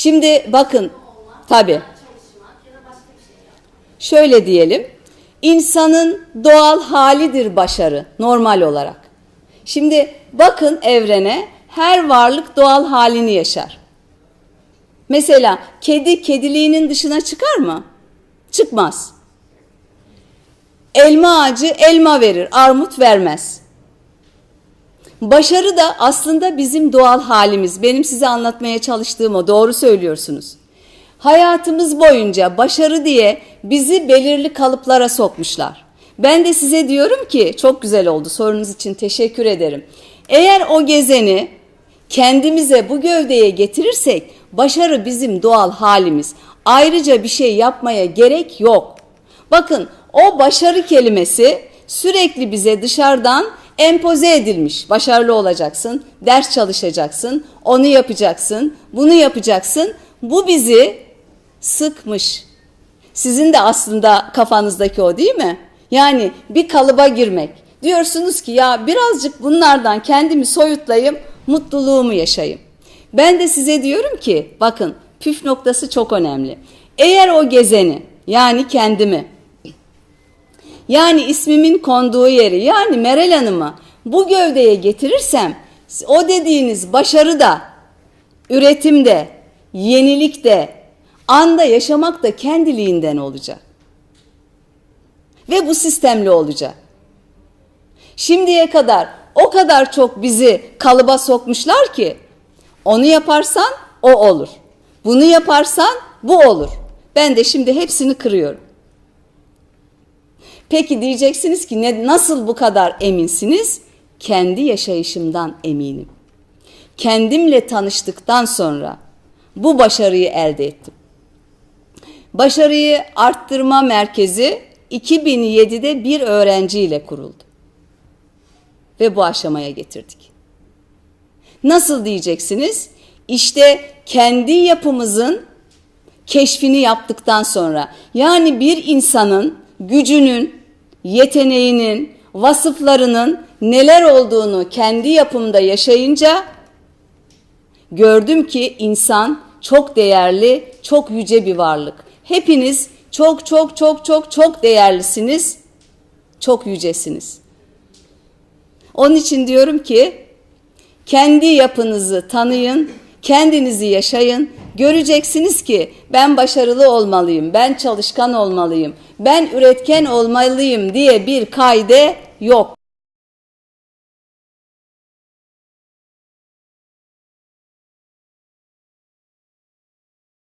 Şimdi bakın tabi şöyle diyelim insanın doğal halidir başarı normal olarak. Şimdi bakın evrene her varlık doğal halini yaşar. Mesela kedi kediliğinin dışına çıkar mı? Çıkmaz. Elma ağacı elma verir, armut vermez. Başarı da aslında bizim doğal halimiz. Benim size anlatmaya çalıştığım o. Doğru söylüyorsunuz. Hayatımız boyunca başarı diye bizi belirli kalıplara sokmuşlar. Ben de size diyorum ki çok güzel oldu. Sorunuz için teşekkür ederim. Eğer o gezeni kendimize bu gövdeye getirirsek başarı bizim doğal halimiz. Ayrıca bir şey yapmaya gerek yok. Bakın o başarı kelimesi sürekli bize dışarıdan empoze edilmiş. Başarılı olacaksın, ders çalışacaksın, onu yapacaksın, bunu yapacaksın. Bu bizi sıkmış. Sizin de aslında kafanızdaki o değil mi? Yani bir kalıba girmek. Diyorsunuz ki ya birazcık bunlardan kendimi soyutlayayım, mutluluğumu yaşayayım. Ben de size diyorum ki bakın püf noktası çok önemli. Eğer o gezeni yani kendimi yani ismimin konduğu yeri yani Meral Hanım'ı bu gövdeye getirirsem o dediğiniz başarı da üretimde, yenilikte, anda yaşamak da kendiliğinden olacak. Ve bu sistemli olacak. Şimdiye kadar o kadar çok bizi kalıba sokmuşlar ki onu yaparsan o olur. Bunu yaparsan bu olur. Ben de şimdi hepsini kırıyorum. Peki diyeceksiniz ki ne, nasıl bu kadar eminsiniz? Kendi yaşayışımdan eminim. Kendimle tanıştıktan sonra bu başarıyı elde ettim. Başarıyı arttırma merkezi 2007'de bir öğrenciyle kuruldu. Ve bu aşamaya getirdik. Nasıl diyeceksiniz? İşte kendi yapımızın keşfini yaptıktan sonra yani bir insanın gücünün, yeteneğinin, vasıflarının neler olduğunu kendi yapımda yaşayınca gördüm ki insan çok değerli, çok yüce bir varlık. Hepiniz çok çok çok çok çok değerlisiniz, çok yücesiniz. Onun için diyorum ki kendi yapınızı tanıyın, kendinizi yaşayın. Göreceksiniz ki ben başarılı olmalıyım, ben çalışkan olmalıyım, ben üretken olmalıyım diye bir kaide yok.